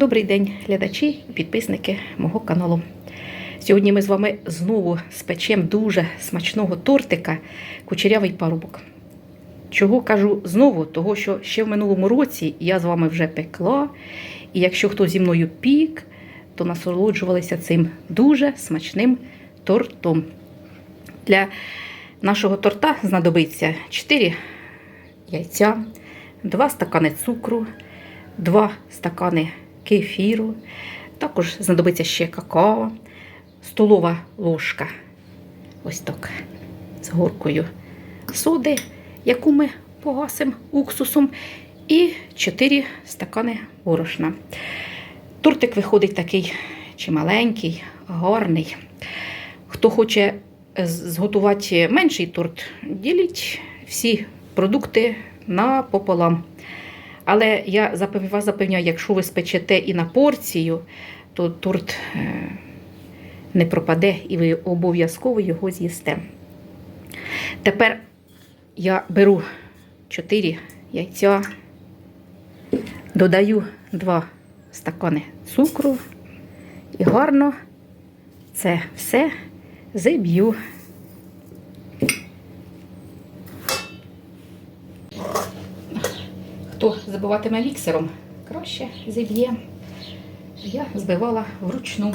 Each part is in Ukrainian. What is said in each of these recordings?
Добрий день, глядачі і підписники мого каналу. Сьогодні ми з вами знову спечемо дуже смачного тортика кучерявий парубок. Чого кажу знову? Того, що ще в минулому році я з вами вже пекла, і якщо хто зі мною пік, то насолоджувалися цим дуже смачним тортом. Для нашого торта знадобиться 4 яйця, 2 стакани цукру, 2 стакани кефіру, також знадобиться ще какао, столова ложка, ось так, з горкою соди, яку ми погасимо уксусом, і 4 стакани борошна. Тортик виходить такий чималенький, гарний. Хто хоче зготувати менший торт, діліть всі продукти напополам. Але я вас запевняю, якщо ви спечете і на порцію, то торт е, не пропаде і ви обов'язково його з'їсте. Тепер я беру 4 яйця, додаю 2 стакани цукру і гарно це все зиб'ю. Хто збиватиме міксером, краще зіб'є. Я збивала вручну.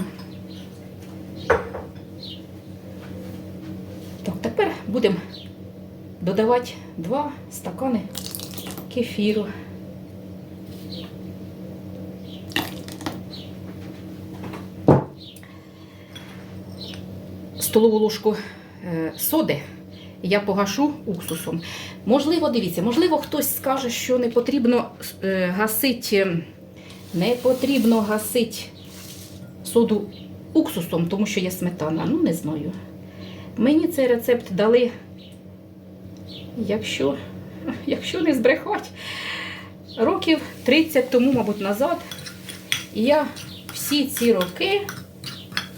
Так, тепер будемо додавати 2 стакани кефіру. Столову ложку е, соди я погашу уксусом. Можливо, дивіться, можливо, хтось скаже, що не потрібно е, гасити, не потрібно гасити соду уксусом, тому що є сметана. Ну, не знаю. Мені цей рецепт дали, якщо, якщо не збрехати, років 30 тому, мабуть, назад. Я всі ці роки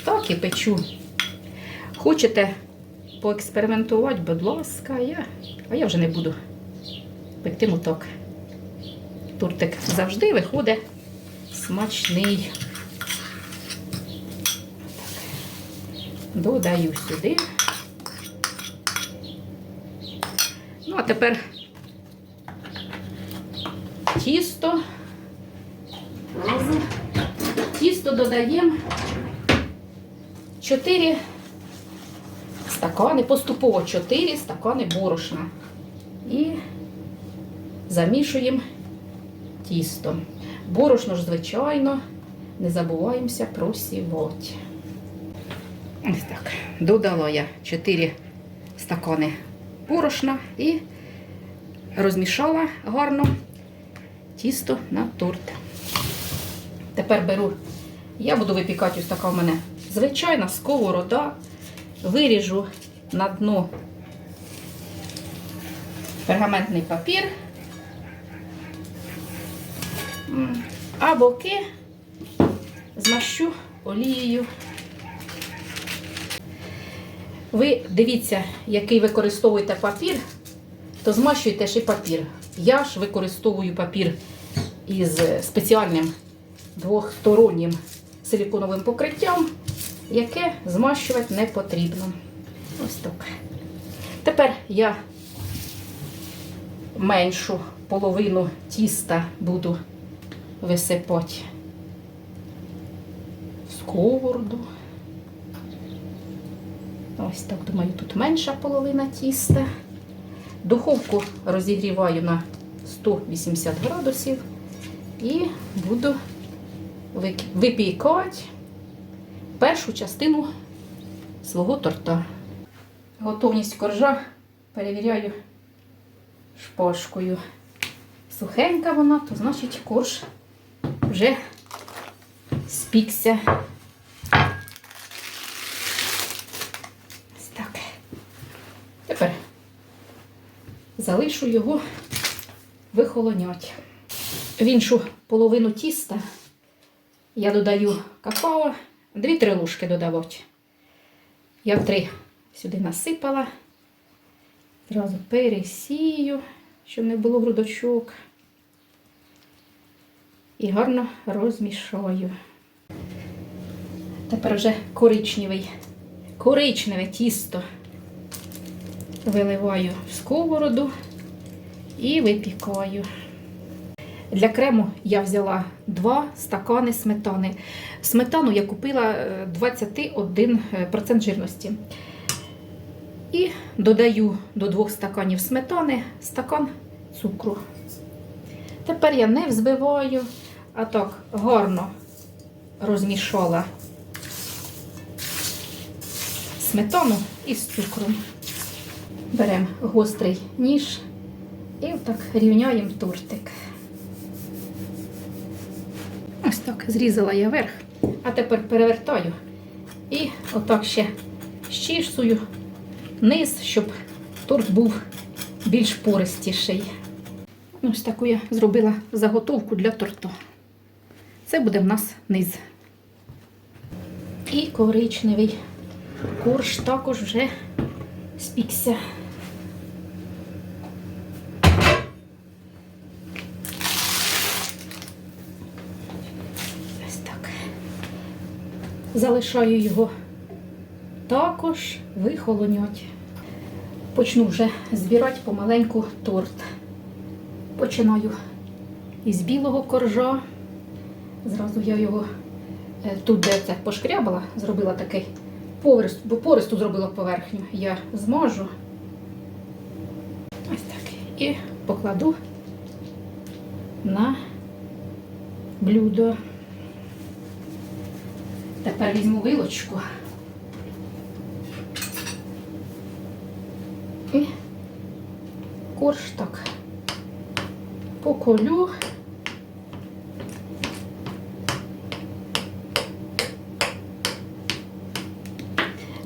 так і печу. Хочете поекспериментувати, будь ласка, я, а я вже не буду пекти моток. Тортик завжди виходить смачний. Додаю сюди. Ну, а тепер тісто. Тісто додаємо 4 стакани, поступово 4 стакани борошна. І замішуємо тісто. Борошно ж, звичайно, не забуваємося просівати. Ось так. Додала я 4 стакани борошна і розмішала гарно тісто на торт. Тепер беру, я буду випікати ось така в мене звичайна сковорода. Виріжу на дно пергаментний папір, а боки змащу олією. Ви дивіться, який використовуєте папір, то змащуйте ще папір. Я ж використовую папір із спеціальним двохстороннім силіконовим покриттям, яке змащувати не потрібно. Ось так. Тепер я меншу половину тіста буду висипати в сковороду. Ось так, думаю, тут менша половина тіста. Духовку розігріваю на 180 градусів і буду випікати першу частину свого торта. Готовність коржа перевіряю шпажкою. Сухенька вона, то значить корж вже спікся. Ось так. Тепер залишу його вихолонять. В іншу половину тіста я додаю какао, 2-3 ложки додавати. Я три сюди насипала. Зразу пересію, щоб не було грудочок. і гарно розмішаю. Тепер вже коричневий, коричневе тісто виливаю в сковороду і випікаю. Для крему я взяла 2 стакани сметани. Сметану я купила е, 21% жирності. І додаю до 2 стаканів сметани стакан цукру. Тепер я не взбиваю, а так гарно розмішала сметану із цукром. Беремо гострий ніж і отак рівняємо тортик. Ось так зрізала я верх, а тепер перевертаю і отак ще щішсую низ, щоб торт був більш пористіший. Ось таку я зробила заготовку для торта. Це буде в нас низ. І коричневий корж також вже спікся. Ось так. Залишаю його також вихолонять. Почну вже збирати помаленьку торт. Починаю із білого коржа. Зразу я його е, тут, де це пошкрябала, зробила такий порист, бо пористу зробила поверхню. Я змажу. Ось так. І покладу на блюдо. Тепер візьму вилочку. І корж так поколю.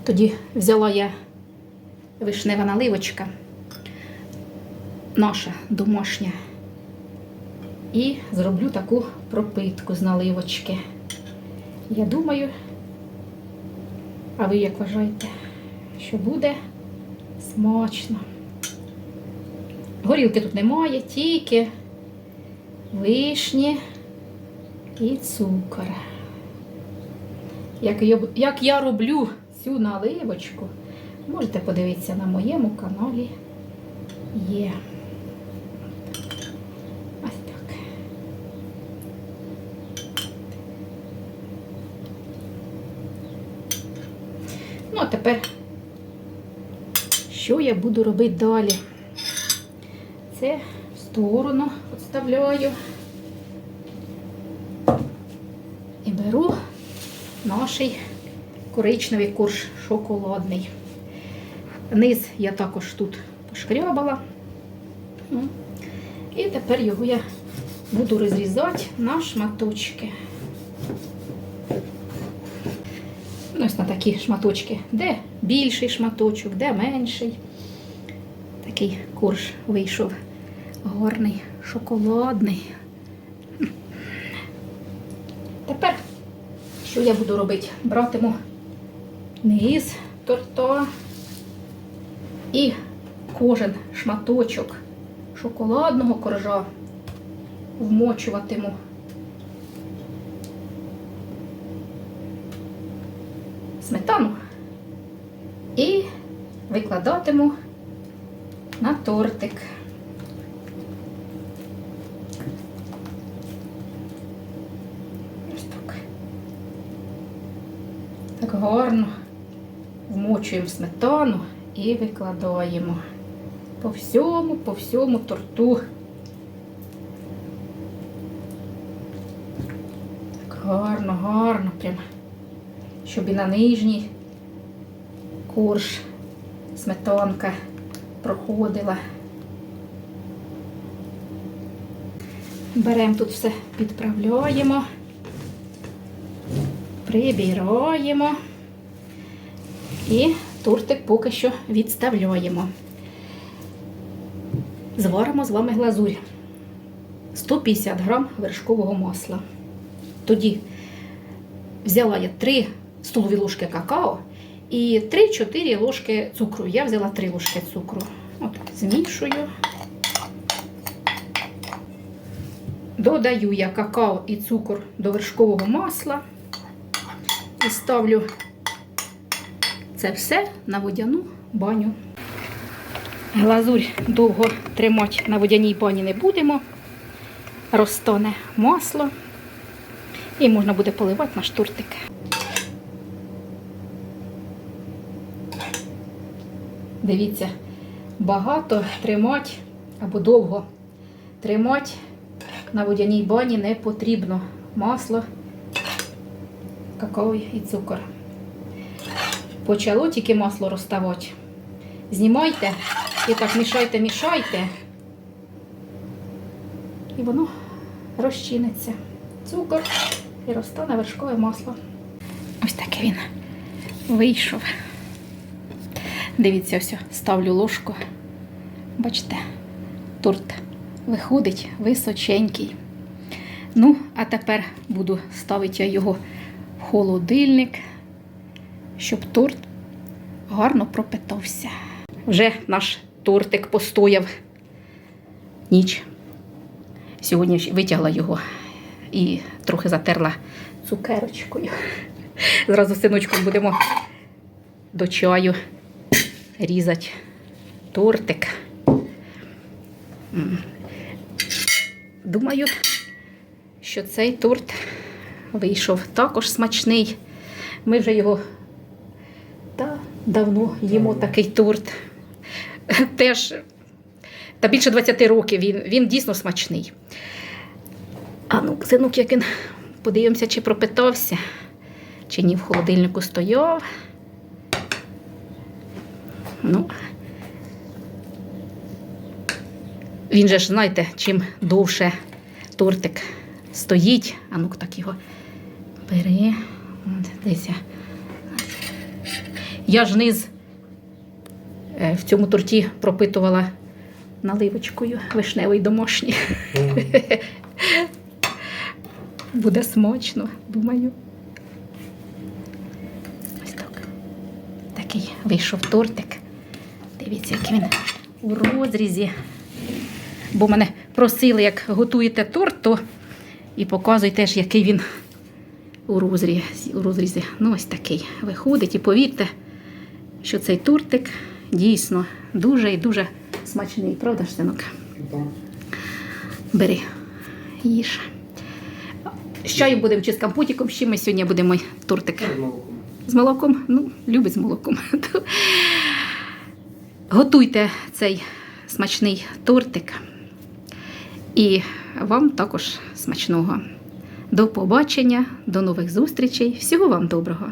Тоді взяла я вишнева наливочка, наша домашня, і зроблю таку пропитку з наливочки. Я думаю, а ви як вважаєте, що буде смачно. Горілки тут немає, тільки вишні і цукор. Як я, як я роблю цю наливочку, можете подивитися на моєму каналі є. Ось так. Ну, а тепер, що я буду робити далі? Це в сторону відставляю і беру наш коричневий корж шоколадний. Низ я також тут пошкрябала. І тепер його я буду розрізати на шматочки. Ось на такі шматочки, де більший шматочок, де менший. Такий корж вийшов гарний, шоколадний. Тепер, що я буду робити? Братиму низ торта і кожен шматочок шоколадного коржа вмочуватиму. Сметану і викладатиму на тортик. Ось так. Так гарно вмочуємо сметану і викладаємо по всьому, по всьому торту. Так гарно, гарно, прям, щоб і на нижній корж сметанка проходила. Беремо тут все, підправляємо, прибираємо і тортик поки що відставляємо. Зваримо з вами глазурь 150 грам вершкового масла. Тоді взяла я 3 столові ложки какао і 3-4 ложки цукру. Я взяла 3 ложки цукру. От, змішую. Додаю я какао і цукор до вершкового масла і ставлю це все на водяну баню. Глазурь довго тримати на водяній бані не будемо. Розтане масло і можна буде поливати наш тортик. Дивіться, багато тримати або довго тримати на водяній бані не потрібно. Масло, какао і цукор. Почало тільки масло розставати. Знімайте і так мішайте, мішайте. І воно розчиниться. Цукор і розтане вершкове масло. Ось таке він вийшов. Дивіться, ось ставлю ложку. Бачите, торт виходить височенький. Ну, а тепер буду ставити я його в холодильник, щоб торт гарно пропитався. Вже наш тортик постояв ніч. Сьогодні витягла його і трохи затерла цукерочкою. Зразу з синочком будемо до чаю різати тортик. Думаю, що цей торт вийшов також смачний. Ми вже його та, давно їмо такий торт. Теж та більше 20 років він, він дійсно смачний. А ну, синок, як він подивимося, чи пропитався, чи ні в холодильнику стояв. Ну, він же ж, знаєте, чим довше тортик стоїть, а ну так його бери. Десь. я. Ж низ е, в цьому торті пропитувала наливочкою вишневий домашній. Буде смачно, думаю. Ось так. Такий вийшов тортик. Дивіться, який він у розрізі. Бо мене просили, як готуєте торт, то і показуйте ж, який він у розрізі. У розрізі. Ну, ось такий виходить. І повірте, що цей тортик дійсно дуже і дуже смачний. Правда ж, синок? Бери, їж. З чаю будемо чи з компотиком, з чим ми сьогодні будемо тортик. З молоком? Ну, любить з молоком. Готуйте цей смачний тортик. І вам також смачного. До побачення, до нових зустрічей. Всього вам доброго!